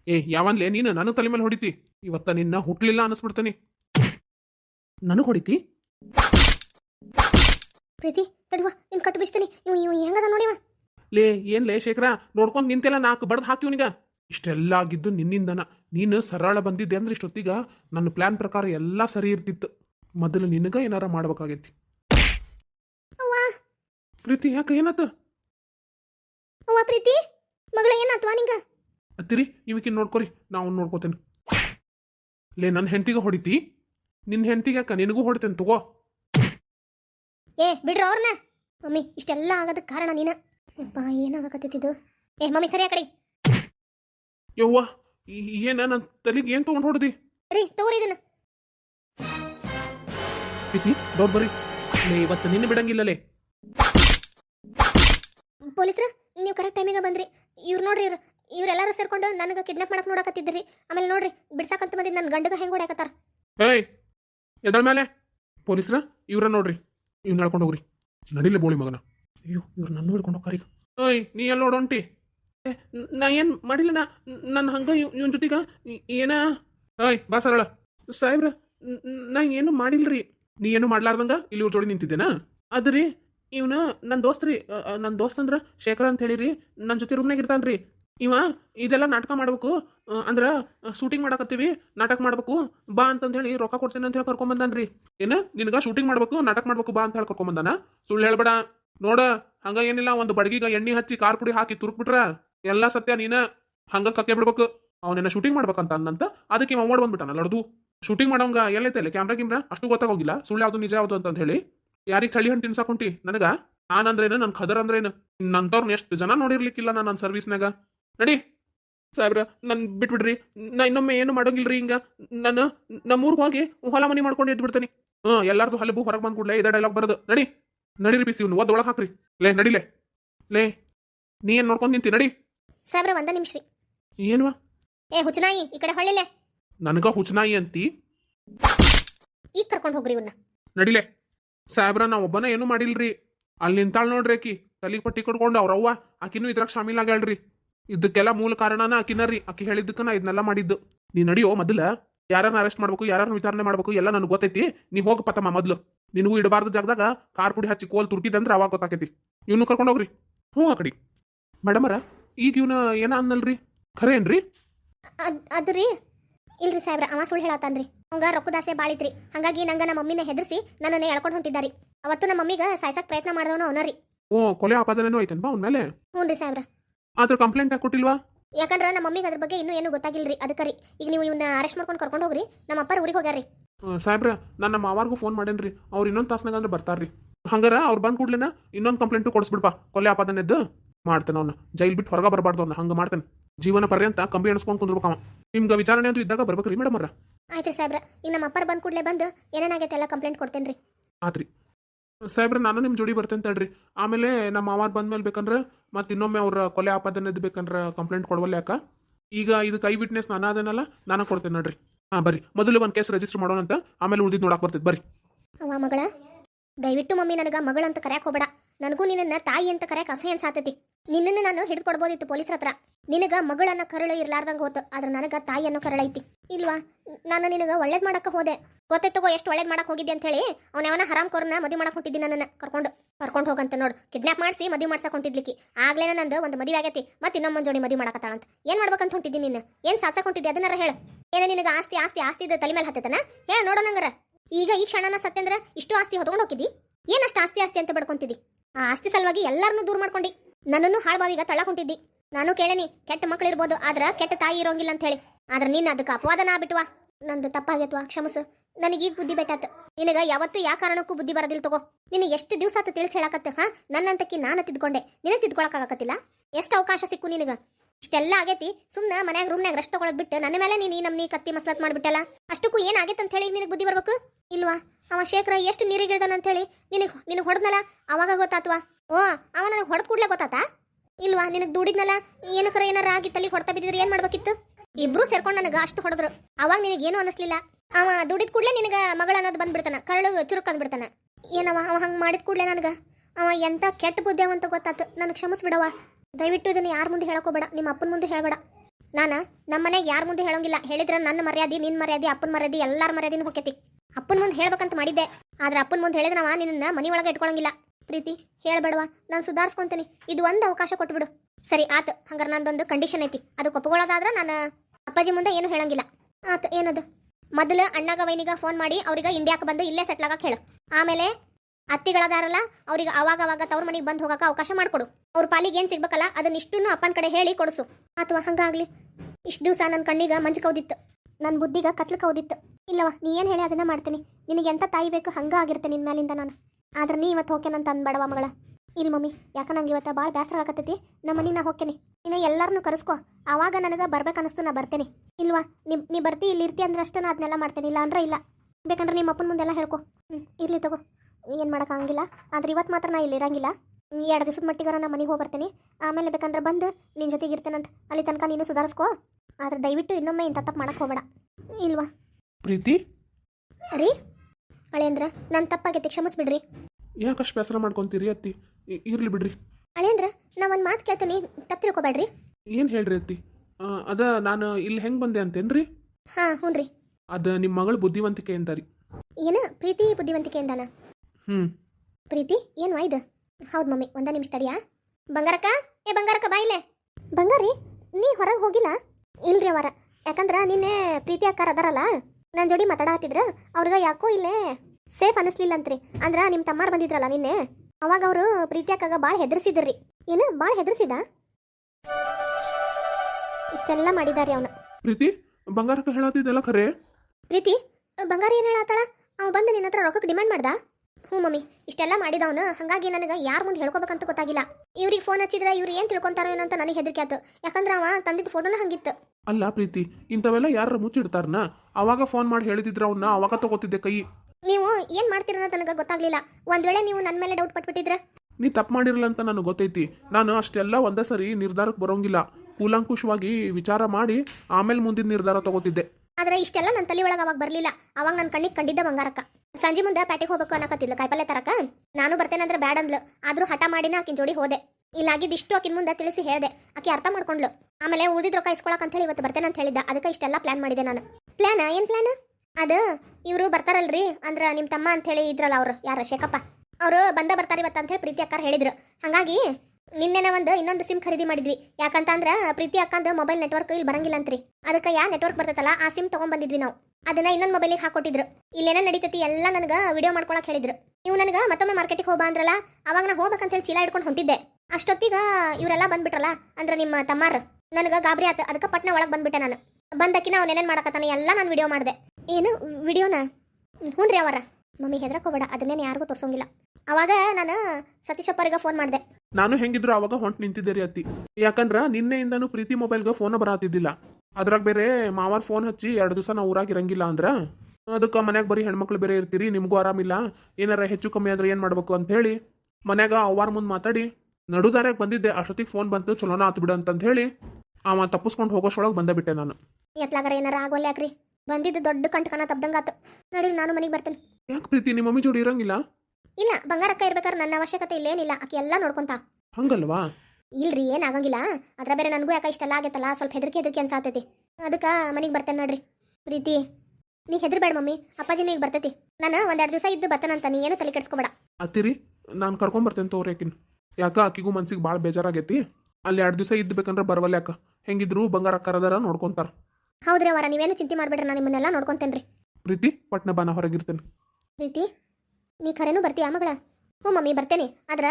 ಏ ಯಾವನ್ಲೇ ನೀನು? ನನ್ನ ತಲೆ ಮೇಲೆ ಹೊಡಿತಿ. ಇವತ್ತ ನಿನ್ನ ಹುಟ್ಲಿಲ್ಲ ಅನಿಸ್ಬಿಡ್ತಾನೆ. ನನಗ್ ಹೊಡಿತಿ? ಪ್ರೀತಿ ತಡಿವಾ ನಿನ್ ಕಟ್ಟು ಬಿಸ್ತೀನಿ ಇವ್ ಇವ್ ಹೆಂಗದ ನೋಡಿವ ಲೇ ಏನ್ ಲೇ ಶೇಖರ? ನೋಡ್ಕೊಂಡ್ ನಿಂತೆಲ್ಲ ನಾಲ್ಕು ಬಡ್ದು ಹಾಕಿವ್ನಿಗ ಇಷ್ಟೆಲ್ಲ ಆಗಿದ್ದು ನಿನ್ನಿಂದನ. ನೀನು ಸರಳ ಬಂದಿದ್ದೆ ಅಂದ್ರೆ ಇಷ್ಟೊತ್ತಿಗ ನನ್ನ ಪ್ಲಾನ್ ಪ್ರಕಾರ ಎಲ್ಲ ಸರಿ ಇರ್ತಿತ್ತು. ಮೊದಲು ನಿನಗ ಏನಾರ ಮಾಡ್ಬೇಕಾಗೈತಿ. ಅವ್ವ. ಪ್ರೀತಿ ಯಾಕೆ ಏನಾತ ಅವ್ವ ಪ್ರೀತಿ ಮಗಳ ಏನಾತ್ವಾ ನಿಂಗ? ಅತ್ತಿರಿ ಇವಕ್ಕೆ ನೋಡ್ಕೊರಿ ನಾವು ನೋಡ್ಕೋತೇನೆ. ಲೇ ನನ್ನ ಹೆಂಡತಿಗೆ ಹೊಡಿತಿ? ನಿನ್ನ ಹೆಂಡತಿಗೆ ಯಾಕ ನಿನಗೂ ಹೊಡ್ತೇನೆ ತಗೋ. ಏ ಬಿಡ್ರ ಅವ್ರನ್ನ ಮಮ್ಮಿ ಇಷ್ಟೆಲ್ಲ ಆಗೋದಕ್ಕೆ ಕಾರಣ ನೀನ. ಏನು ಏನಾಗಕತ್ತಿದ್ದು ಏ ಮಮ್ಮಿ ಸರಿ ಆ ಕಡೆ. ಯವ್ವ ಈ- ಏನ ನನ್ನ ತಲೆಗೆ ಏನ್ ತಗೊಂಡ್ ಹೊಡ್ದಿ? ರೀ ತಗೋರಿ ಇದನ್ನ. ಬಿಸಿ ದೊಡ್ಡ ಬರ್ರಿ. ಲೇ ಇವತ್ತು ನಿನ್ನ ಬಿಡಂಗಿಲ್ಲ ಲೇ ಪೊಲೀಸ್ರ ನೀವು ಕರೆಕ್ಟ್ ಟೈಮಿಗೆ ಬಂದ್ರಿ. ಇವ್ರು ನೋಡ್ರಿ ಇವ್ರು. ಇವ್ರೆಲ್ಲರೂ ಸೇರ್ಕೊಂಡು ನನಗೆ ಕಿಡ್ನಾಪ್ ಮಾಡಕ್ ನೋಡಕತ್ತಿದ್ರಿ. ಆಮೇಲೆ ನೋಡ್ರಿ ಬಿಡ್ಸಾಕಂತ ಬಂದಿದ್ದು ನನ್ನ ಗಂಡಗ ಹೆಂಗ್ ಹೊಡ್ಯಾಕತ್ತಾರ? ಏಯ್ ಎದಳ ಮೇಲೆ ಪೊಲೀಸ್ರ? ಇವ್ರ ನೋಡ್ರಿ. ಇವ್ನ ಹೇಳ್ಕೊಂಡು ಹೋಗ್ರಿ. ನಡಿಲಿ ಬೋಳಿ ಮಗನ. ಅಯ್ಯೋ ಇವ್ರು ನನ್ನ ಹಿಡ್ಕೊಂಡು ಹೋಗ್ರಿ ಏಯ್ ನೀ ಎಲ್ಲ ನೋಡೊಂಟಿ ನಾ ಏನ್ ಮಾಡಿಲ್ಲ ನಾ ನನ್ನ ಹಂಗ ಇವನ್ ಜೊತೆಗ ಏನ? ಏಯ್ ಬಾ ಸರಳ. ಸಾಹೇಬ್ರ ನ- ಏನು ಮಾಡಿಲ್ರಿ. ನೀ ಏನು ಮಾಡ್ಲಾರ್ದಂಗ? ಇಲ್ಲಿ ಇವ್ರ ಜೋಡಿ ನಿಂತಿದ್ದೇನಾ? ಅದ್ರಿ ಇವನ ನನ್ನ ದೋಸ್ತ್ ರೀ ನನ್ನ ದೋಸ್ತ್ ಅಂದ್ರ ಶೇಖರ್ ಅಂತ ಹೇಳಿರಿ ನನ್ನ ಜೊತೆ ರೂಮ್ನಾಗ ಇರ್ತಾನ್ರಿ. ಇವ ಇದೆಲ್ಲ ನಾಟಕ ಮಾಡ್ಬೇಕು ಅಂದ್ರೆ ಶೂಟಿಂಗ್ ಮಾಡಕತ್ತೀವಿ, ನಾಟಕ ಮಾಡ್ಬೇಕು, ಬಾ ಅಂತಂದೇಳಿ ರೊಕ್ಕ ಕೊಡ್ತೇನೆ ಅಂತ ಹೇಳಿ ಕರ್ಕೊಂಡ್ ಬಂದನ್ರಿ. ಏನ? ನಿನಗ ಶೂಟಿಂಗ್ ಮಾಡ್ಬೇಕು, ನಾಟಕ ಮಾಡ್ಬೇಕು, ಬಾ ಅಂತ ಹೇಳಿ ಕರ್ಕೊಂಡ್ ಬಂದಾನ? ಸುಳ್ಳು ಹೇಳ್ಬೇಡ. ನೋಡ, ಹಂಗ ಏನಿಲ್ಲ, ಒಂದು ಬಡಗಿಗ ಎಣ್ಣೆ ಹಚ್ಚಿ ಕಾರ್ ಪುಡಿ ಹಾಕಿ ತುರುಕ್ಬಿಟ್ರ, ಎಲ್ಲ ಸತ್ಯ ನೀನ. ಹಂಗ ಕಕ್ಕೆ ಬಿಡ್ಬೇಕು. ಅವನೇನ ಶೂಟಿಂಗ್ ಮಾಡ್ಬೇಕಂತ ಅಂದಂತ ಅದಕ್ಕೆ ಇವ ಓಡ್ ಬಂದ್ಬಿಟ್ಟಾನ ಲಡ್ದು. ಶೂಟಿಂಗ್ ಮಾಡೋಂಗ ಎಲ್ಲೈತೆ ಕ್ಯಾಮ್ರಾ ಗಿಮ್ರಾ? ಅಷ್ಟು ಗೊತ್ತಾಗೋಗಿಲ್ಲ. ಸುಳ್ಳು ಯಾವ್ದು ನಿಜ ಯಾವ್ದು ಅಂತ ಹೇಳಿ. ಯಾರಿಗೆ ಚಳಿ ಹಣ್ಣು ತಿನ್ಸಾಕೊಂಟಿ ನನಗ? ನಾನಂದ್ರೇನು ನನ್ನ ಖದರ್ ಅಂದ್ರೇನು? ನಂತವ್ರನ್ನ ಎಷ್ಟು ಜನ ನೋಡಿರ್ಲಿಕ್ಕಿಲ್ಲ ನಾನು ನನ್ನ ಸರ್ವಿಸ್ನಾಗ ನಡಿ ಸಾಹೇಬ್ರ ನನ್ ಬಿಟ್ಬಿಡ್ರಿ. ನಾ ಇನ್ನೊಮ್ಮೆ ಏನು ಮಾಡೋಂಗಿಲ್ರಿ ಹಿಂಗ? ನಾನು ನಮ್ಮೂರ್ಗೆ ಹೋಗಿ ಹೊಲ ಮನಿ ಮಾಡ್ಕೊಂಡು ಎದ್ದು ಬಿಡ್ತೇನೆ ಹ್ಮ್ ಎಲ್ಲಾರ್ದು ಹಲಬು ಹೊರಗೆ ಬಂದ್ ಕೂಡ್ಲೆ ಇದೇ ಡೈಲಾಗ್ ಬರೋದು. ನಡಿ. ನಡಿರಿ ಬಿಸಿ ಇವ್ನು ಒದ್ ಒಳಗ್ ಹಾಕ್ರಿ. ಲೇ ನಡಿಲೆ ಲೇ. ನೀ ಏನ್ ನೋಡ್ಕೊಂಡ್ ನಿಂತಿ? ನಡಿ. ಸಾಹೇಬ್ರ ಒಂದ ನಿಮಿಷ ರೀ. ಏನ್ವಾ? ಏ ಹುಚ್ಚನಾಯಿ ಈ ಕಡೆ ಹೊಳ್ಳಿಲೆ ನನಗ ಹುಚ್ಚನಾಯಿ ಅಂತಿ? ಈಗ ಕರ್ಕೊಂಡು ಹೋಗ್ರಿ ಇವನ್ನ ನಡಿಲೆ ಸಾಹೇಬ್ರ ನಾ ಒಬ್ಬನ ಏನು ಮಾಡಿಲ್ರಿ? ಅಲ್ಲಿ ನಿಂತಾಳ್ ನೋಡ್ರಿ ಆಕಿ. ತಲೆಗೆ ಪಟ್ಟಿ ಕಟ್ಕೊಂಡು ಅವ್ರವ್ವ ಆಕಿನೂ ಇದ್ರಾಗ ಶಾಮಿಲ್ ಆಗ್ಯಾಳ್ರಿ. ಇದಕ್ಕೆಲ್ಲ ಮೂಲ ಕಾರಣನ ಆಕಿನ ರೀ. ಆಕಿ ಹೇಳಿದ್ದಕ್ಕ ನಾ ಇದನ್ನೆಲ್ಲ ಮಾಡಿದ್ದು. ನೀ ನಡಿಯೋ ಮೊದಲ. ಯಾರನ್ನ ಅರೆಸ್ಟ್ ಮಾಡ್ಬೇಕು ಯಾರನ್ನ ವಿಚಾರಣೆ ಮಾಡ್ಬೇಕು ಎಲ್ಲ ನನಗೆ ಗೊತ್ತೈತಿ. ನೀ ಹೋಗ ಪತಮ್ಮ ಮೊದ್ಲು. ನಿನಗೂ ಇಡಬಾರ್ದು ಜಾಗದಾಗ ಕಾರ್ ಪುಡಿ ಹಚ್ಚಿ ಕೋಲ್ ತುರ್ಕಿದಂದ್ರೆ ಅವಾಗ ಗೊತ್ತಾಕೈತಿ. ಇವನು ಕರ್ಕೊಂಡು ಹೋಗ್ರಿ. ಹ್ಞೂ ಆ ಕಡೆ. ಮೇಡಮರ ಈಗ ಇವನ ಏನ ಅನ್ನಲ್ರಿ? ಖರೆ ಏನ್ರಿ? ಅದ್ರಿ. ಇಲ್ರಿ ಸಾಹೇಬ್ರ ಅವ ಸುಳ್ಳು ಹೇಳತ್ತಾನ್ರಿ ಅವಂಗ ರೊಕ್ಕದಾಸೆ ಬಾಳಿತ್ರಿ. ಹಂಗಾಗಿ ನಂಗ ನಮ್ಮ ಮಮ್ಮಿನ ಹೆದರ್ಸಿ ನನ್ನನ್ನ ಎಳ್ಕೊಂಡು ಹೊಂಟಿದ್ದಾರಿ. ಅವತ್ತು ನಮ್ಮ ಮಮ್ಮಿಗ ಸಾಯ್ಸಕ್ ಪ್ರಯತ್ನ ಮಾಡಿದವನು ಅವನರಿ ಓ ಕೊಲೆ ಆಪದನೂ ಐತನ್ ಬಾ ಅವ್ನ ಮೇಲೆ? ಹ್ಞೂ ರೀ ಸಾಹೇಬ್ರ. ಆದ್ರ ಕಂಪ್ಲೇಂಟ್ ಕೊಟ್ಟಿಲ್ವಾ ಯಾಕಂದ್ರ ನಮ್ಮ ಮಮ್ಮಿಗೆ ಅದ್ರ ಬಗ್ಗೆ ಇನ್ನೂ ಏನು ಗೊತ್ತಾಗಿಲ್ರಿ ಅದಕ್ಕೆ ರೀ. ಈಗ ನೀವು ಇವನ್ನ ಅರೆಸ್ಟ್ ಮಾಡ್ಕೊಂಡು ಕರ್ಕೊಂಡು ಹೋಗ್ರಿ ನಮ್ಮ ಅಪ್ಪರ ಊರಿಗೆ ಹೋಗ್ಯಾರ್ರಿ. ಸಾಹೇಬ್ರ ನಾನು ನಮ್ಮ ಮಾವಾರ್ಗೂ ಫೋನ್ ಮಾಡೇನ್ರಿ. ಅವ್ರು ಇನ್ನೊಂದು ತಾಸ್ನಾಗ ಅಂದ್ರೆ ಬರ್ತಾರ್ರಿ. ಹಂಗಾರ ಅವ್ರು ಬಂದ್ ಕೂಡ್ಲೇನ ಇನ್ನೊಂದು ಕಂಪ್ಲೇಂಟು ಕೊಡಿಸ್ಬಿಡ್ಪಾ ಕೊಲೆ ಆಪಾದನೆದ್ದು ಮಾಡ್ತೇನೆ ಅವ್ನ. ಜೈಲ್ ಬಿಟ್ಟು ಹೊರಗೆ ಬರಬಾರ್ದು ಅವ್ನ. ಹಂಗೆ ಮಾಡ್ತೇನೆ. ಜೀವನ ಪರ್ಯಂತ ಕಂಬಿ ಎಣಿಸ್ಕೊಂಡು ಕುಂದ್ರಬೇಕವ ನಿಮ್ಗೆ ವಿಚಾರಣೆ ಅಂತೂ ಇದ್ದಾಗ ಬರ್ಬೇಕ್ರಿ ಮೇಡಮ್ ಅವ್ರ. ಆಯ್ತು ಸಾಹೇಬ್ರ. ಈಗ ನಮ್ಮ ಅಪ್ಪರ್ ಬಂದ್ ಕೂಡಲೇ ಬಂದು ಏನೇನಾಗೈತೆ ಎಲ್ಲ ಕಂಪ್ಲೇಂಟ್ ಕೊಡ್ತೇನೆ ರೀ ಆತ್ರಿ. ಸಾಹೇಬ್ರ, ನಾನು ನಿಮ್ಮ ಜೋಡಿ ಬರ್ತೇನೆ ತಡ್ರಿ. ಆಮೇಲೆ ನಮ್ಮ ಮಾವಾರ್ ಬಂದ್ಮೇಲೆ ಬೇಕಂದ್ರೆ ಮತ್ತೆ ಇನ್ನೊಮ್ಮೆ ಅವ್ರ ಕೊಲೆ ಆಪಾದನೆದ್ದು ಬೇಕಂದ್ರೆ ಕಂಪ್ಲೇಂಟ್ ಕೊಡವಲ್ಲ ಯಾಕ? ಈಗ ಇದು ಕೈ ವಿಟ್ನೆಸ್ ನಾನು ಅದನ್ನಲ್ಲ ನಾನು ಕೊಡ್ತೇನೆ ನೋಡ್ರಿ. ಹಾಂ, ಬರ್ರಿ. ಮೊದಲು ಒಂದು ಕೇಸ್ ರಿಜಿಸ್ಟರ್ ಮಾಡೋಣಂತ ಆಮೇಲೆ ಉಳಿದಿದ್ದು ನೋಡಕ್ಕೆ ಬರ್ತೈತೆ. ಬರ್ರಿ. ಅವ ಮಗಳ, ದಯವಿಟ್ಟು ಮಮ್ಮಿ ನನಗ ಮಗಳಂತ ಕರೆಯಕ್ಕೆ ಹೋಗಬೇಡ. ನನಗೂ ನಿನ್ನ ತಾಯಿ ಅಂತ ಕರೆಯಕ್ಕೆ ಅಸಹ್ಯ ಅನ್ಸಾತೈತಿ ನಿನ್ನನ್ನು ನಾನು ಹಿಡಿದು ಕೊಡ್ಬೋದಿತ್ತು ಪೊಲೀಸ್ರ ಹತ್ರ. ನಿನಗ ಮಗಳನ್ನ ಕರಳು ಇರ್ಲಾರ್ದಂಗ ಹೋತು, ಆದ್ರೆ ನನಗ ತಾಯಿ ಅನ್ನೋ ಕರಳೈತಿ ಇಲ್ವಾ? ನಾನು ನಿನಗ ಒಳ್ಳೇದ್ ಮಾಡಕ್ಕ ಹೋದೆ. ಗೊತ್ತೈತಗೋ ಎಷ್ಟು ಒಳ್ಳೇದ್ ಮಾಡಕ್ ಹೋಗಿದ್ದೆ ಅಂತ ಹೇಳಿ ಅವನವನ ಹರಾಮ್ ಕೋರ್ನ ಮದುವೆ ಮಾಡಕ್ ಹೊಂಟಿದ್ದೀನಿ ನನ್ನನ್ನ. ಕರ್ಕೊಂಡು ಕರ್ಕೊಂಡು ಹೋಗಂತ ನೋಡು. ಕಿಡ್ನಾಪ್ ಮಾಡಿಸಿ ಮದುವೆ ಮಾಡ್ಸಕ್ ಹೊಂಟಿದ್ಲಿಕ್ಕಿ. ಆಗ್ಲೇನ ನಂದು ಒಂದು ಮದುವೆ ಆಗೈತಿ, ಮತ್ತೆ ಇನ್ನೊಮ್ಮೆ ಜೋಡಿ ಮದುವೆ ಮಾಡಕತ್ತಾಳಂತ. ಏನ್ ಮಾಡ್ಬೇಕಂತ ಹೊಂಟಿದ್ದೀನಿ ನೀನು? ಏನ್ ಸಾಸಕ್ ಹೊಂಟಿದ್ದೆ? ಅದನ್ನಾರ ಹೇಳ. ಏನ ನಿನಗ ಆಸ್ತಿ ಆಸ್ತಿ ಆಸ್ತಿ ಇದ್ದ ತಲೆ ಮೇಲೆ ಹತ್ತತನ? ಹೇಳ ನೋಡೋಣಂಗರ ಈಗ ಈ ಕ್ಷಣನ ಸತ್ಯಂದ್ರ ಇಷ್ಟು ಆಸ್ತಿ ಹೊತ್ಕೊಂಡು ಹೋಗಿದ್ದಿ? ಏನಷ್ಟು ಆಸ್ತಿ ಆಸ್ತಿ ಅಂತ ಪಡ್ಕೊಂತಿದ್ದಿ ಆ ಆಸ್ತಿ ಸಲುವಾಗಿ ಎಲ್ಲಾರನ್ನೂ ದೂರ ಮಾಡ್ಕೊಂಡಿ. ನನ್ನನ್ನು ಹಾಳ್ಬಾವಿಗ ತಳ್ಳಕೊಂಟಿದ್ದಿ ನಾನು ಕೇಳೇನಿ, ಕೆಟ್ಟ ಮಕ್ಕಳು ಇರ್ಬೋದು, ಆದ್ರೆ ಕೆಟ್ಟ ತಾಯಿ ಇರೋಂಗಿಲ್ಲ ಅಂತ ಹೇಳಿ. ಆದ್ರೆ ನೀನ್ ಅದಕ್ಕೆ ಅಪವಾದನ ಬಿಟ್ವಾ ನಂದು ತಪ್ಪಾಗೈತ್ವಾ ಕ್ಷಮಸು? ಈಗ ಬುದ್ಧಿ ಬೆಟ್ಟಾತ. ನಿನಗ ಯಾವತ್ತೂ ಯಾವ ಕಾರಣಕ್ಕೂ ಬುದ್ಧಿ ಬರೋದಿಲ್ಲ ತಗೋ. ನಿನಗೆ ಎಷ್ಟು ದಿವಸ ಆತ ತಿಳಿಸಿ ಹೇಳಕತ್ತ, ಹಾ? ನನ್ನಂತಕಿ ನಾನು ತಿದ್ಕೊಂಡೆ. ನಿನ್ನ ತಿದ್ಕೊಳಕಾಗತ್ತಿಲ್ಲ ಎಷ್ಟು ಅವಕಾಶ ಸಿಕ್ಕು ನಿನಗ? ಇಷ್ಟೆಲ್ಲ ಆಗೈತಿ ಸುಮ್ಮನೆ ಮನ್ಯಾಗ ರೂಮ್ನಾಗ ರಷ್ಟ ತಗೊಳಕ್ ಬಿಟ್ಟು ನನ್ನ ಮೇಲೆ ನೀನು ನಮ್ಮ ನಮ್ನಿ ಕತ್ತಿ ಮಸಲತ್ ಮಾಡ್ಬಿಟ್ಟಲ್ಲ? ಅಷ್ಟಕ್ಕೂ ಏನಾಗೈತೆ ಅಂತ ಹೇಳಿ ನಿನಗೆ ಬುದ್ಧಿ ಬರ್ಬೇಕು? ಇಲ್ವಾ? ಅವ ಶೇಖರ ಎಷ್ಟು ನೀರಿಗಿಳ್ದಾನ ಅಂತ ಹೇಳಿ? ನಿನಗೆ ನಿನಗೆ ಹೊಡೆದ್ನಲ್ಲ? ಅವಾಗ ಗೊತ್ತಾತ್ವಾ? ಓ, ಅವ ನನಗೆ ಹೊಡೆದ್ ಕೂಡ್ಲೆ ಗೊತ್ತಾತಾ ಇಲ್ವಾ, ನಿನಗೆ ದುಡಿದ್ನಲ್ಲ? ಏನಕ್ಕರ ಏನಾರ ಆಗಿ ತಲೆ ಹೊಡ್ತಾ ಬಿದ್ದಿದ್ರೆ ಏನ್ ಮಾಡ್ಬೇಕಿತ್ತು? ಇಬ್ರು ಸೇರ್ಕೊಂಡು ನನಗೆ ಅಷ್ಟು ಹೊಡೆದ್ರು. ಅವಾಗ ನಿನಗೇನು ಅನಿಸ್ಲಿಲ್ಲ? ಅವ ದುಡಿದ ಕೂಡಲೇ ನಿನಗೆ ಮಗಳ ಅನ್ನೋದು ಬಂದ್ಬಿಡ್ತಾನ, ಕರಳು ಚುರುಕ್ ಅಂದ್ಬಿಡ್ತಾನ ಏನವ, ಅವ ಹಂಗೆ ಮಾಡಿದ ಕೂಡಲೇ ನನಗೆ? ಅವ ಎಂತ ಕೆಟ್ಟ ಬುದ್ಧಿ ಅವಂತ ಗೊತ್ತಾತು. ನನಗೆ ಕ್ಷಮಿಸ್ಬಿಡವ ದಯವಿಟ್ಟು ಇದನ್ನು ಯಾರ ಮುಂದೆ ಹೇಳಕೋಬೇಡ ನಿಮ್ಮ ಅಪ್ಪನ ಮುಂದೆ ಹೇಳಬೇಡ. ನಾನು ನಮ್ಮ ಮನೆಗೆ ಯಾರ ಮುಂದೆ ಹೇಳೋಂಗಿಲ್ಲ. ಹೇಳಿದ್ರೆ ನನ್ನ ಮರ್ಯಾದೆ ನಿನ್ನ ಮರ್ಯಾದೆ, ಅಪ್ಪನ ಮರ್ಯಾದೆ ಎಲ್ಲಾರ ಮರ್ಯಾದಿನೂ ಹೋಗ್ಯತಿ ಅಪ್ಪನ ಮುಂದೆ ಹೇಳ್ಬೇಕಂತ ಮಾಡಿದ್ದೆ. ಆದ್ರೆ ಅಪ್ಪನ ಮುಂದೆ ಹೇಳಿದ್ರೆ ನಾವ ನಿನ್ನ ಮನೆ ಒಳಗೆ ಇಟ್ಕೊಳಂಗಿಲ್ಲ. ಪ್ರೀತಿ, ಹೇಳ್ಬೇಡವಾ? ನಾನು ಸುಧಾರಿಸ್ಕೊಂತೀನಿ. ಇದು ಒಂದು ಅವಕಾಶ ಕೊಟ್ಬಿಡು. ಸರಿ, ಆತು. ಹಂಗಾರೆ ನಂದೊಂದು ಕಂಡೀಷನ್ ಐತಿ. ಅದು ಒಪ್ಕೊಳ್ಳೋದಾದ್ರೆ ನಾನು, ಅಪ್ಪಾಜಿ ಮುಂದೆ ಏನು ಹೇಳಂಗಿಲ್ಲ. ಆತು, ಏನದು? ಮೊದಲು ಅಣ್ಣಗ ವೈನಿಗ ಫೋನ್ ಮಾಡಿ ಅವ್ರಿಗೆ ಇಂಡಿಯಾಕ್ಕೆ ಬಂದು ಇಲ್ಲೇ ಸೆಟ್ಲ್ ಆಗಕ್ಕೆ ಹೇಳು. ಆಮೇಲೆ ಅತ್ತಿಗಳದಾರಲ್ಲ, ಅವ್ರಿಗೆ ಅವಾಗ ಅವಾಗ ತವ್ರ ಮನೆಗೆ ಬಂದು ಹೋಗಕ್ಕೆ ಅವಕಾಶ ಮಾಡಿಕೊಡು. ಅವ್ರ ಪಾಲಿಗೆ ಏನು ಸಿಗ್ಬೇಕಲ್ಲ ಅದನ್ನ ಇಷ್ಟನ್ನು ಅಪ್ಪನ ಕಡೆ ಹೇಳಿ ಕೊಡಿಸು. ಅಥವಾ ಹಂಗಾಗ್ಲಿ. ಇಷ್ಟು ದಿವಸ ನನ್ನ ಕಣ್ಣಿಗೆ ಮಂಜು ಕೌದಿತ್ತು ನನ್ನ ಬುದ್ಧಿಗೆ ಕತ್ಲು ಕೌದಿತ್ತು ಇಲ್ಲವ ನೀ ಏನು ಹೇಳಿ ಅದನ್ನ ಮಾಡ್ತೀನಿ? ನಿನಗೆ ಎಂಥ ತಾಯಿ ಬೇಕು, ಹಂಗ ಆಗಿರ್ತೀನಿ ನಿನ್ನ ಮೇಲಿಂದ ನಾನು. ಆದ್ರೆ ನೀ ಇವತ್ತು ಹೋಗ್ಯಾನಂತ ಅನ್ಬೇಡವ ಮಗಳ? ಇಲ್ಲಿ ಮಮ್ಮಿ ಯಾಕ ನಂಗೆ ಇವತ್ತು ಭಾಳ ಬೇಸರ ಆಗತ್ತೈತಿ? ನಮ್ಮ ಮನೆ ನಾ ಹೋಗ್ತೇನೆ. ಇನ್ನು ಎಲ್ಲರನ್ನೂ ಕರೆಸ್ಕೊ. ಆವಾಗ ನನಗೆ ಬರ್ಬೇಕನ್ನಿಸ್ತು ನಾ ಬರ್ತೇನೆ. ಇಲ್ವಾ? ನೀ ನೀ ಬರ್ತಿ ಇಲ್ಲಿ ಇರ್ತಿ ಅಂದ್ರೆ ಅಷ್ಟೇ ನಾ ಅದನ್ನೆಲ್ಲ ಮಾಡ್ತೇನೆ. ಇಲ್ಲ ಅಂದ್ರೆ ಇಲ್ಲ. ಬೇಕಂದ್ರೆ ನಿಮ್ಮ ಅಪ್ಪನ ಮುಂದೆಲ್ಲ ಹೇಳ್ಕೊ. ಹ್ಞೂ ಇರ್ಲಿ ತಗೋ. ಏನು ಮಾಡೋಕ್ಕಾಗಿಲ್ಲ ಆದ್ರೆ ಇವತ್ತು ಮಾತ್ರ ನಾ ಇಲ್ಲಿ ಇರಂಗಿಲ್ಲ. ಎರಡು ದಿವಸದ ಮಟ್ಟಿಗಾರ ನಾ ಮನೆಗೆ ಹೋಗಿ ಬರ್ತೀನಿ ಆಮೇಲೆ ಬೇಕಂದ್ರೆ ಬಂದು ನಿನ್ನ ಜೊತೆಗೆ ಇರ್ತೇನಂತ ಅಲ್ಲಿ ತನಕ ನೀನು ಸುಧಾರಿಸ್ಕೋ. ಆದ್ರೆ ದಯವಿಟ್ಟು ಇನ್ನೊಮ್ಮೆ ಇಂಥ ತಪ್ಪು ಮಾಡೋಕ್ಕೆ ಹೋಗಬೇಡ. ಇಲ್ವಾ? ಪ್ರೀತಿ? ರೀ? ಅಳೇಂದ್ರ ನನ್ನ ತಪ್ಪಾಗೈತಿ ಕ್ಷಮಿಸ್ಬಿಡ್ರಿ. ಯಾಕಷ್ಟು ಬೇಸರ ಮಾಡ್ಕೊಂತೀರಿ ಅತ್ತಿ? ಇರ್ಲಿ ಬಿಡ್ರಿ. ಅಳೇಂದ್ರ ನಾ ಒಂದು ಮಾತು ಕೇಳ್ತೀನಿ ತಪ್ಪು ತಿಳ್ಕೊಬೇಡ್ರಿ. ಏನು ಹೇಳ್ರಿ ಅತ್ತಿ? ಅದ ನಾನು ಇಲ್ಲಿ ಹೆಂಗೆ ಬಂದೆ ಅಂತೇನ್ರಿ? ಹಾಂ ಹ್ಞೂ ರೀ ಅದ ನಿಮ್ಮ ಮಗಳು ಬುದ್ಧಿವಂತಿಕೆ ಅಂತಾರಿ ಏನು ಪ್ರೀತಿ ಬುದ್ಧಿವಂತಿಕೆ ಅಂದಾನ? ಹ್ಞೂ ಪ್ರೀತಿ ಏನು ಇದು ಹೌದು ಮಮ್ಮಿ ಒಂದ ನಿಮಿಷ ತಡಿಯಾ. ಬಂಗಾರಕ್ಕ? ಏ ಬಂಗಾರಕ್ಕ ಬಾಯಿಲೆ ಬಂಗಾರಿ ನೀ ಹೊರಗೆ ಹೋಗಿಲ್ಲ? ಇಲ್ರಿ ಅವರ ಯಾಕಂದ್ರೆ ನಿನ್ನೆ ಪ್ರೀತಿ ಅಕ್ಕಾರ ಅದಾರಲ್ಲ? ನನ್ನ ಜೋಡಿ ಮಾತಾಡತ್ತಿದ್ರ ಅವ್ರಿಗೆ ಯಾಕೋ ಇಲ್ಲೇ ಸೇಫ್ ಅನಿಸ್ಲಿಲ್ಲ ಅಂತ್ರಿ ಅಂದ್ರ ನಿಮ್ಮ ತಮ್ಮಾರ್ ಬಂದಿದ್ರಲ್ಲ ನಿನ್ನೆ? ಅವಾಗ ಅವರು ಪ್ರೀತಿ ಅಕ್ಕಾಗ ಭಾಳ ಹೆದರ್ಸಿದ್ರಿ. ಏನು ಭಾಳ ಹೆದರ್ಸಿದ? ಇಷ್ಟೆಲ್ಲ ಮಾಡಿದಾರಿ ಅವನು. ಪ್ರೀತಿ ಬಂಗಾರಕ್ಕೆ ಹೇಳತ್ತಿದ್ದೆಲ್ಲ ಖರೆ? ಪ್ರೀತಿ ಬಂಗಾರ ಏನು ಹೇಳತ್ತಾಳ? ಅವ ಬಂದು ನಿನ್ನ ಹತ್ರ ರೊಕ್ಕಕ್ಕೆ ಡಿಮ್ಯಾಂಡ್ ಮಾಡ್ದ? ಹ್ಞೂ ಮಮ್ಮಿ ಇಷ್ಟೆಲ್ಲ ಮಾಡಿದವನು ಹಾಗಾಗಿ ನನಗೆ ಯಾರ ಮುಂದೆ ಹೇಳ್ಕೊಬೇಕಂತ ಗೊತ್ತಾಗಿಲ್ಲ. ಇವ್ರಿಗೆ ಫೋನ್ ಹಚ್ಚಿದ್ರೆ ಇವ್ರು ಏನು ತಿಳ್ಕೊಂತಾರೋ ಏನೋ ಅಂತ ನನಗೆ ಹೆದರಿಕೆ ಆಯ್ತು ಯಾಕಂದ್ರೆ ಅವ ತಂದಿದ್ದ ಫೋಟೋನ ಹಂಗಿತ್ತು. ಅಲ್ಲ ಪ್ರೀತಿ ಇಂಥವೆಲ್ಲ ಯಾರ ಮುಚ್ಚಿಡ್ತಾರನ? ಅವಾಗ ಫೋನ್ ಮಾಡಿ ಹೇಳಿದಿದ್ರ ಅವನ್ನ ಅವಾಗ ತಗೋತಿದ್ದೆ ಕೈ. ನೀವು ಏನ್ ಮಾಡ್ತೀರ ತನಕ ನನಗೆ ಗೊತ್ತಾಗ್ಲಿಲ್ಲ. ಒಂದ್ ವೇಳೆ ನೀವು ನನ್ನ ಮೇಲೆ ಡೌಟ್ ಪಟ್ಬಿಟ್ಟಿದ್ರೆ? ನೀ ತಪ್ಪು ಮಾಡಿರಲ್ಲ ಅಂತ ನನಗೆ ಗೊತ್ತೈತಿ. ನಾನು ಅಷ್ಟೆಲ್ಲ ಒಂದೇ ಸರಿ ನಿರ್ಧಾರಕ್ಕೆ ಬರೋಂಗಿಲ್ಲ. ಕೂಲಂಕುಷವಾಗಿ ವಿಚಾರ ಮಾಡಿ ಆಮೇಲೆ ಮುಂದಿನ ನಿರ್ಧಾರ ತಗೋತಿದ್ದೆ. ಆದ್ರೆ ಇಷ್ಟೆಲ್ಲ ನನ್ನ ತಲೆ ಒಳಗೆ ಅವಾಗ ಬರಲಿಲ್ಲ. ಅವಾಗ ನನ್ನ ಕಣ್ಣಿಗೆ ಕಂಡಿದ್ದ ಬಂಗಾರಕ್ಕ. ಸಂಜೆ ಮುಂದೆ ಪ್ಯಾಟಿಗೆ ಹೋಗ್ಬೇಕು ಅನ್ನಕತ್ತಿಲ್ಲ ಕಾಯಿಪಲ್ಲೆ ತರಕ. ನಾನು ಬರ್ತೇನಂದ್ರೆ ಬ್ಯಾಡ್ ಅಂದ್ಲು ಆದ್ರೂ ಹಠ ಮಾಡಿನ ಆಕಿನ ಜೋಡಿ ಹೋದೆ. ಇಲ್ಲಾಗಿದ್ದಿಷ್ಟು ಆಕಿನ ಮುಂದೆ ತಿಳಿಸಿ ಹೇಳಿದೆ. ಆಕೆ ಅರ್ಥ ಮಾಡ್ಕೊಂಡ್ಲು ಆಮೇಲೆ ಉಳಿದ ರೊಕ್ಕ ಇಸ್ಕೊಳಕ್ ಅಂತ ಹೇಳಿ ಇವತ್ತು ಬರ್ತೇನೆ ಅಂತ ಹೇಳಿದ್ದ. ಅದಕ್ಕೆ ಇಷ್ಟೆಲ್ಲ ಪ್ಲಾನ್ ಮಾಡಿದೆ ನಾನು. ಪ್ಲಾನ್ ಏನ್ ಪ್ಲಾನ್ ಅದು ಇವರು ಬರ್ತಾರಲ್ರಿ, ಅಂದ್ರ ನಿಮ್ಮ ತಮ್ಮ ಅಂತ ಹೇಳಿ ಇದ್ರಲ್ಲ ಅವರು. ಯಾರು? ಶೇಖಪ್ಪ. ಅವರು ಬಂದ ಬರ್ತಾರೆ ಇವತ್ತು ಅಂತ ಹೇಳಿ ಪ್ರೀತಿ ಅಕ್ಕಾರ ಹೇಳಿದ್ರು. ಹಾಗಾಗಿ ನಿನ್ನೆನ ಒಂದು ಇನ್ನೊಂದು ಸಿಮ್ ಖರೀದಿ ಮಾಡಿದ್ವಿ. ಯಾಕಂತ ಅಂದ್ರ ಪ್ರೀತಿ ಅಕ್ಕಂದು ಮೊಬೈಲ್ ನೆಟ್ವರ್ಕ್ ಇಲ್ಲಿ ಬರಂಗಿಲ್ಲ ಅಂತ್ರಿ. ಅದಕ್ಕೆ ಯಾ ನೆಟ್ವರ್ಕ್ ಬರ್ತೈತಲ್ಲ, ಆ ಸಿಮ್ ಬಂದಿದ್ವಿ ನಾವು. ಅದನ್ನ ಇನ್ನೊಂದು ಮೊಬೈಲಿಗೆ ಹಾಕೊಟ್ಟಿದ್ರು. ಇಲ್ಲೇನ ನಡೀತೈತಿ, ಎಲ್ಲ ನನಗೆ ವಿಡಿಯೋ ಮಾಡ್ಕೊಳಕ್ ಹೇಳಿದ್ರು. ನೀವು ನನಗೆ ಮತ್ತೊಮ್ಮೆ ಮಾರ್ಕೆಟಿಗೆ ಹೋಗ್ಬಾ ಅಂದ್ರಲ್ಲ, ಅವಾಗ ನಾ ಹೋಗ್ಬೇಕಂತ ಹೇಳಿ ಚೀಲ ಹಿಡ್ಕೊಂಡು ಹೊಂಟಿದ್ದೆ. ಅಷ್ಟೊತ್ತಿಗ ಇವರೆಲ್ಲ ಬಂದ್ಬಿಟ್ರಲ್ಲ, ಅಂದ್ರೆ ನಿಮ್ಮ ತಮ್ಮಾರ್. ನನಗೆ ಗಾಬರಿ ಆತ, ಅದಕ್ಕೆ ಪಟ್ನ ಒಳಗೆ ಬಂದ್ಬಿಟ್ಟೆ ನಾನು. ಬಂದಕ್ಕಿನ ಅವ್ನು ಏನೇನು ಮಾಡಕತ್ತಾನೆ ಎಲ್ಲ ನಾನು ವಿಡಿಯೋ ಮಾಡಿದೆ. ಏನು, ವಿಡಿಯೋನ? ಹ್ಞೂ ರೀ ಅವರ. ಮಮ್ಮಿ ಹೆದರ್ಕೋಬೇಡ ಅದನ್ನೇನು ಯಾರಿಗೂ ತೋರ್ಸೋಂಗಿಲ್ಲ. ಅವಾಗ ನಾನು ಸತೀಶಪ್ಪರಿಗೆ ಫೋನ್ ಮಾಡಿದೆ. ನಾನು ಹೆಂಗಿದ್ರು ಅವಾಗ ಹೊಂಟ್ ನಿಂತಿದ್ದೆ ರೀ ಅತ್ತಿ. ಯಾಕಂದ್ರ ನಿನ್ನೆಯಿಂದನೂ ಪ್ರೀತಿ ಮೊಬೈಲ್ಗೆ ಫೋನ್ ಬರಾತಿದ್ದಿಲ್ಲ ಅದ್ರಾಗ ಬೇರೆ ಮಾವಾರ್ ಫೋನ್ ಹಚ್ಚಿ ಎರಡು ದಿವಸ ನಾವು ಊರಾಗ ಇರಂಗಿಲ್ಲ ಅಂದ್ರ? ಅದಕ್ಕೆ ಮನ್ಯಾಗ ಬರೀ ಹೆಣ್ಮಕ್ಳು ಬೇರೆ ಇರ್ತೀರಿ, ನಿಮಗೂ ಆರಾಮಿಲ್ಲ. ಏನಾರ ಹೆಚ್ಚು ಕಮ್ಮಿ ಆದ್ರೆ ಏನು ಮಾಡ್ಬೇಕು ಅಂತ ಹೇಳಿ. ಮನ್ಯಾಗ ಅವ್ವಾರ ಮುಂದೆ ಮಾತಾಡಿ. ನಡುದಾರ್ಯಾಗ ಬಂದಿದ್ದೆ ಅಷ್ಟೊತ್ತಿಗೆ ಫೋನ್ ಬಂತು ಚಲೋನ ಆತು ಬಿಡು ಅಂತ ಹೇಳಿ ಅವ ತಪ್ಪಿಸ್ಕೊಂಡು ಹೋಗೋಷ್ಟೊಳಗೆ ಬಂದ ಬಿಟ್ಟೆ ನಾನು. ಎತ್ಲಾಗಾರ ಏನಾರ ಆಗೋಲ್ಲ ಯಾಕ್ರಿ? ಬಂದಿದ್ದು ದೊಡ್ಡ ಕಂಟಕನ ತಪ್ದಂಗಾತು ನಡಿ ನಾನು ಮನೆಗೆ ಬರ್ತೇನೆ. ಯಾಕೆ ಪ್ರೀತಿ ನಿಮ್ಮ ಮಮ್ಮಿ ಜೋಡಿ ಇರಂಗಿಲ್ಲ? ಇಲ್ಲ ಬಂಗಾರಕ್ಕ ಇರ್ಬೇಕಾದ್ರೆ ನನ್ನ ಅವಶ್ಯಕತೆ ಇಲ್ಲೇನಿಲ್ಲ ಆಕೆ ಎಲ್ಲ ನೋಡ್ಕೊಂತ. ಹಂಗಲ್ವಾ? ಇಲ್ರಿ ಏನ್ ಆಗಂಗಿಲ್ಲ. ಅದ್ರ ಬೇರೆ ನನಗೂ ಯಾಕೆ ಇಷ್ಟೆಲ್ಲ ಆಗೈತಲ್ಲ ಸ್ವಲ್ಪ ಹೆದರಿಕೆ ಹೆದರಿಕೆ ಅನ್ಸಾತೈತಿ. ಅದಕ್ಕೆ ಮನೆಗೆ ಬರ್ತೇನೆ ನೋಡ್ರಿ. ಪ್ರೀತಿ ನೀ ಹೆದರ್ಬೇಡ ಮಮ್ಮಿ ಅಪ್ಪಾಜಿ ಈಗ ಬರ್ತೈತಿ. ನಾನು ಒಂದೆರಡು ದಿವಸ ಇದ್ದು ಬರ್ತೇನಂತ ನೀ ಏನು ತಲೆ ಕೆಡ್ಸ್ಕೊಬೇಡ. ಅತ್ತಿರಿ ನಾನು ಕರ್ಕೊಂಬರ್ತೇನೆ ತೋರಿ ಆಕಿನ. ಯಾಕ ಆಕಿಗೂ ಮನ್ಸಿಗೆ ಭಾಳ ಬೇಜಾರಾಗೈತಿ? ಅಲ್ಲಿ ಎರಡು ದಿವಸ ಇದ್ದು ಬೇಕಂದ್ರೆ ಬರವಲ್ಲ ಯಾಕ? ಹೆಂಗಿದ್ರು ಬಂಗಾರ ಕರದಾರ ನೋಡ್ಕೊಂತಾರ. ಹೌದ್ರಿ ಅವರ ನೀವೇನು ಚಿಂತೆ ಮಾಡ್ಬೇಡ್ರಿ ನಾನು ನಿಮ್ಮನ್ನೆಲ್ಲ ನೋಡ್ಕೊಂತೇನ್ರಿ. ಪ್ರೀತಿ ಪಟ್ನ ಬಾನ ಹೊರಗಿರ್ತೇನೆ. ಪ್ರೀತಿ? ನೀ ಖರೇನೂ ಬರ್ತೀಯ ಮಗಳ? ಹ್ಞೂ ಮಮ್ಮಿ ಬರ್ತೇನೆ. ಆದ್ರ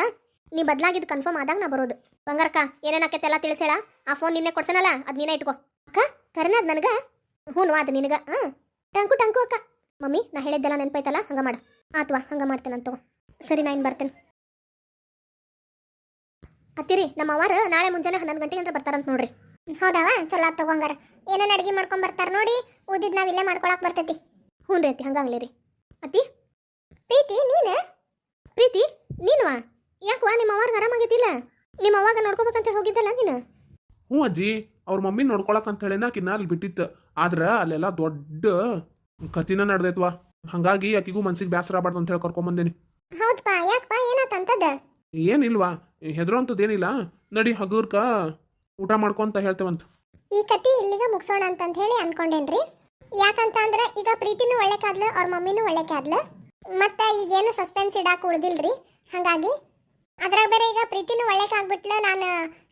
ನೀ ಬದಲಾಗಿದ್ದು ಕನ್ಫರ್ಮ್ ಆದಾಗ ನಾ ಬರೋದು. ಬಂಗಾರಕ್ಕ ಏನೇನಾಕೈತೆ ಎಲ್ಲ ತಿಳಿಸೇಳ? ಆ ಫೋನ್ ನಿನ್ನೆ ಕೊಡ್ಸನಲ್ಲ ಅದು ನೀನೇ ಇಟ್ಕೋ. ಅಕ್ಕ ಕರೆನ ಅದು ನನಗೆ? ಹ್ಞೂ ಅದು ನಿನಗ. ಹಾಂ ಟಂಕು ಟಂಕು ಅಕ್ಕ. ಮಮ್ಮಿ ನಾ ಹೇಳಿದ್ದೆಲ್ಲ ನೆನಪೈತಲ್ಲ ಹಂಗ ಮಾಡ. ಆತ್ವಾ ಹಂಗ ಮಾಡ್ತೇನೆ ಅಂತ ಸರಿ ನಾ ಇನ್ನು ಬರ್ತೇನೆ. ಅತ್ತಿರಿ ನಮ್ಮ ಅವಾರ ನಾಳೆ ಮುಂಜಾನೆ ಹನ್ನೊಂದು ಗಂಟೆಗೆ ಅಂತ ಬರ್ತಾರಂತ ನೋಡ್ರಿ. ಹೌದವ? ಚಲೋ ತಗೊಂಗಾರ. ಏನೇನು ಅಡಿಗೆ ಮಾಡ್ಕೊಂಡ್ ಬರ್ತಾರ ನೋಡಿ ಊದಿದ್ ನಾವ್ ಇಲ್ಲೇ ಮಾಡ್ಕೊಳಕ್ ಬರ್ತೈತಿ. ಹ್ಞೂ ರೀ ಅತ್ತಿ ಹಂಗಾಗ್ಲಿ ರೀ. ಅತ್ತಿ? ಪ್ರೀತಿ ನೀನು? ಪ್ರೀತಿ? ನೀನುವಾ? ಯಾಕವಾ ನಿಮ್ಮ ಅವಾರ್ಗ ಆರಾಮಾಗಿದ್ದಿಲ್ಲ? ನಿಮ್ಮ ಅವಾಗ ನೋಡ್ಕೋಬೇಕಂತ ಹೋಗಿದ್ದಲ್ಲ ನೀನು? ಹ್ಞೂ ಅಜ್ಜಿ ಅವ್ರ ಮಮ್ಮಿ ನೋಡ್ಕೊಳಕ್ ಅಂತ ಹೇಳಿನ ಆಕಿನ ಅಲ್ಲಿ ಬಿಟ್ಟಿತ್ತು. ಆದ್ರ ಅಲ್ಲೆಲ್ಲ ದೊಡ್ಡ ಕತಿನ ನಡೆದೈತ್ವಾ. ಹಂಗಾಗಿ ಆಕಿಗೂ ಮನ್ಸಿಗೆ ಬೇಸರ ಆಗ್ಬಾರ್ದು ಅಂತ ಹೇಳಿ ಕರ್ಕೊಂಬಂದೇನಿ ಹೌದಪ್ಪ ಯಾಕಪ್ಪ? ಏನಾತಂತದ ಏನಿಲ್ವಾ? ಹೆದರೋಂಥದ್ದು ಏನಿಲ್ಲ ನಡಿ ಹಗೂರ್ಕ ಊಟ ಮಾಡ್ಕೊಂತ ಹೇಳ್ತೇವಂತ. ಈ ಕತಿ ಇಲ್ಲಿಗ ಮುಗಿಸೋಣ ಅಂತ ಹೇಳಿ ಅನ್ಕೊಂಡೇನ್ರಿ? ಯಾಕಂತ ಅಂದ್ರೆ ಈಗ ಪ್ರೀತಿನೂ ಒಳ್ಳೆ ಕಾದ್ಲ, ಅವ್ರ ಮಮ್ಮಿನೂ ಒಳ್ಳೆ ಕಾದ್ಲು. ಮತ್ತೆ ಈಗೇನು ಸಸ್ಪೆನ್ಸ್ ಇಡಾಕ ಉಳ್ದಿಲ್ರಿ? ಹಾಗಾಗಿ ಅದ್ರಾಗ ಬೇರೆ ಈಗ ಪ್ರೀತಿನೂ ಒಳ್ಳೆ ಆಗ್ಬಿಟ್ಲು ನಾನು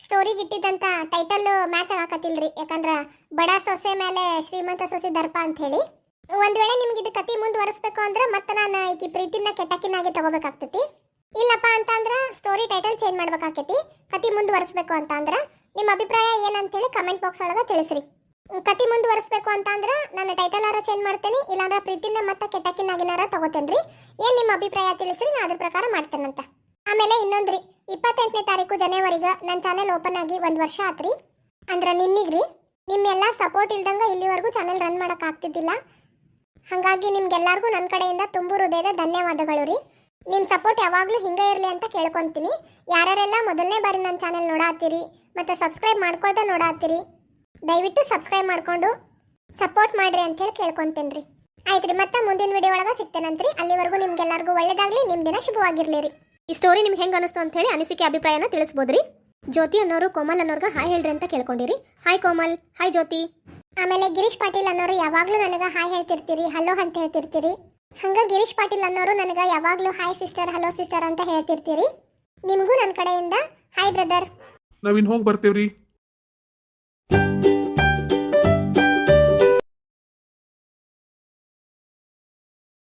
ಸ್ಟೋರಿಗೆ ಇಟ್ಟಿದ್ದಂತ ಟೈಟಲ್ ಮ್ಯಾಚ್ ಆಗಾಕತ್ತಿಲ್ರಿ. ಯಾಕಂದ್ರ ಬಡ ಸೊಸೆ ಮೇಲೆ ಶ್ರೀಮಂತ ಸೊಸೆ ದರ್ಪ ಅಂತ ಹೇಳಿ ಒಂದ್ ವೇಳೆ ನಿಮ್ಗೆ ಇದು ಕತಿ ಮುಂದುವರಿಸ್ಬೇಕು ಅಂದ್ರೆ ಮತ್ತೆ ನಾನು ಈಕಿ ಪ್ರೀತಿನ ಕೆಟ್ಟಕಿನಾಗೆ ತಗೋಬೇಕಾಗ್ತೈತಿ. ಇಲ್ಲಪ್ಪ ಅಂತಂದ್ರೆ ಸ್ಟೋರಿ ಟೈಟಲ್ ಚೇಂಜ್ ಮಾಡ್ಬೇಕಾಕೈತಿ. ಕತಿ ಮುಂದುವರಿಸ್ಬೇಕು ಅಂತ ಅಂದ್ರೆ ನಿಮ್ಮ ಅಭಿಪ್ರಾಯ ಏನಂತೇಳಿ ಕಮೆಂಟ್ ಬಾಕ್ಸ್ ಒಳಗೆ ತಿಳಿಸ್ರಿ. ಕತಿ ಮುಂದುವರಿಸ್ಬೇಕು ಅಂತಂದ್ರೆ ನನ್ನ ನಾನು ಟೈಟಲ್ ಆರ ಚೇಂಜ್ ಮಾಡ್ತೇನೆ, ಇಲ್ಲಾಂದ್ರೆ ಪ್ರೀತಿನ ಮತ್ತೆ ಕೆಟ್ಟಕಿನಾಗಿನಾರ ತಗೋತೇನ್ರಿ. ಏನ್ ನಿಮ್ಮ ಅಭಿಪ್ರಾಯ ತಿಳಿಸ್ರಿ ನಾನು ಅದ್ರ ಪ್ರಕಾರ ಮಾಡ್ತೇನಂತ. ಆಮೇಲೆ ಇನ್ನೊಂದ್ರಿ, ಇಪ್ಪತ್ತೆಂಟನೇ ತಾರೀಕು ಜನವರಿಗೆ ನನ್ನ ಚಾನೆಲ್ ಓಪನ್ ಆಗಿ ಒಂದು ವರ್ಷ ಆತ್ರಿ. ಅಂದ್ರೆ ನಿನ್ನಿಗ್ರಿ, ನಿಮ್ಮೆಲ್ಲ ಸಪೋರ್ಟ್ ಇಲ್ದಂಗೆ ಇಲ್ಲಿವರೆಗೂ ಚಾನೆಲ್ ರನ್ ಮಾಡೋಕ್ಕಾಗ್ತಿದ್ದಿಲ್ಲ ಹಾಗಾಗಿ ನಿಮ್ಗೆಲ್ಲರಿಗೂ ನನ್ನ ಕಡೆಯಿಂದ ತುಂಬು ಹೃದಯದ ಧನ್ಯವಾದಗಳು ರೀ. ನಿಮ್ಮ ಸಪೋರ್ಟ್ ಯಾವಾಗಲೂ ಹಿಂಗೆ ಇರಲಿ ಅಂತ ಕೇಳ್ಕೊತೀನಿ. ಯಾರ್ಯಾರೆಲ್ಲ ಮೊದಲನೇ ಬಾರಿ ನನ್ನ ಚಾನೆಲ್ ನೋಡಾತ್ತೀರಿ ಮತ್ತು ಸಬ್ಸ್ಕ್ರೈಬ್ ಮಾಡ್ಕೊಳ್ದೆ ನೋಡಾತ್ತೀರಿ, ದಯವಿಟ್ಟು ಸಬ್ಸ್ಕ್ರೈಬ್ ಮಾಡಿಕೊಂಡು ಸಪೋರ್ಟ್ ಮಾಡಿರಿ ಅಂತ ಹೇಳಿ ಕೇಳ್ಕೊಂತೀನಿ ರೀ ಆಯ್ತು ರೀ ಮತ್ತೆ ಮುಂದಿನ ವಿಡಿಯೋ ಒಳಗೆ ಸಿಗ್ತೇನಂತ್ರಿ. ಅಲ್ಲಿವರೆಗೂ ನಿಮ್ಗೆಲ್ಲರಿಗೂ ಒಳ್ಳೇದಾಗಲಿ ನಿಮ್ಮ ದಿನ ಶುಭವಾಗಿರಲಿ ರೀ ಈ ಸ್ಟೋರಿ ನಿಮ್ಗೆ ಹೆಂಗೆ ಅನಿಸ್ತು ಅಂತ ಹೇಳಿ ಅನಿಸಿಕೆ, ಅಭಿಪ್ರಾಯನ ತಿಳಿಸ್ಬೋದ್ರಿ. ಜ್ಯೋತಿ ಅನ್ನೋರು, ಕೋಮಲ್ ಅನ್ನೋರ್ಗೆ ಹಾಯ್ ಹೇಳ್ರಿ ಅಂತ ಕೇಳ್ಕೊಂಡಿರಿ. Hi Komal, hi Jyoti. ಆಮೇಲೆ ಗಿರೀಶ್ ಪಾಟೀಲ್ ಅನ್ನೋರು ಯಾವಾಗಲೂ ನನಗೆ ಹಾಯ್ ಹೇಳ್ತಿರ್ತೀರಿ, ಹಲೋ ಅಂತ ಹೇಳ್ತಿರ್ತೀರಿ. ಹಂಗ ಗಿರೀಶ್ ಪಾಟೀಲ್ ಅನ್ನೋರು ನನಗೆ ಯಾವಾಗಲೂ ಹಾಯ್ ಸಿಸ್ಟರ್ ಹಲೋ ಸಿಸ್ಟರ್ ಅಂತ ಹೇಳ್ತಿರ್ತೀರಿ. ನಿಮಗೂ ನನ್ನ ಕಡೆಯಿಂದ ಹಾಯ್ ಬ್ರದರ್ ನಾವಿನ್ ಹೋಗಿ ಬರ್ತೇವ್ರಿ.